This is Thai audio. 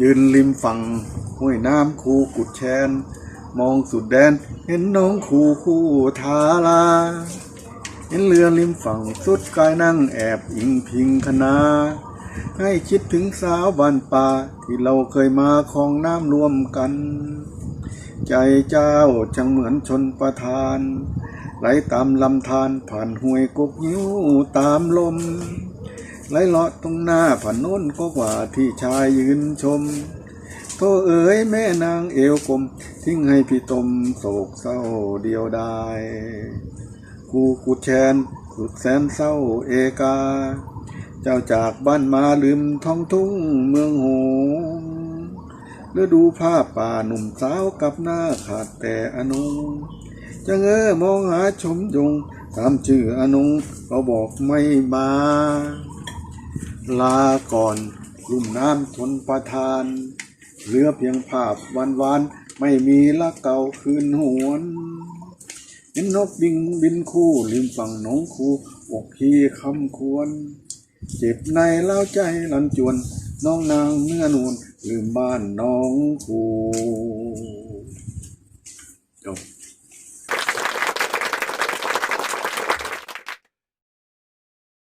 ยืนริมฝั่งห้วยน้ำคูกุดแชน มองสุดแดน เห็นน้องคูคู่ทาลา เห็นเรือริมฝั่งสุดกายนั่งแอบอิงพิงคณาให้คิดถึงสาวบ้านป่าที่เราเคยมาคลองน้ำรวมกัน ใจเจ้าช่างเหมือนชนประทาน ไหลตามลำธารผ่านห้วยกกยิ้วตามลม ไหลเลาะตรงหน้าผ่านโน้นก็กว่าที่ชายยืนชมโทเอ๋ยแม่นางเอวกลม ทิ้งให้พี่ตมโศกเศร้าเดียวดายกูกุดแชนสุดแสนเศร้าเอกา เจ้าจากบ้านมาลืมท้องทุ่งเมืองหงส์ฤดูภาพป่าหนุ่มสาวกับหน้าขาดแต่อนุจะเงอมองหาชมยงตามชื่ออนุก็บอกไม่มา ลาก่อนลุ่มน้ำทนประทานเหลือเพียงภาพวันวานไม่มีละเก่าคืนหวนเห็นนกบินบินคู่ริมฝั่งหนองคูอกพี่คำควร เจ็บในเล้าใจลันจวน น้องนางเนื้อนวลลืมบ้านน้องคูจบ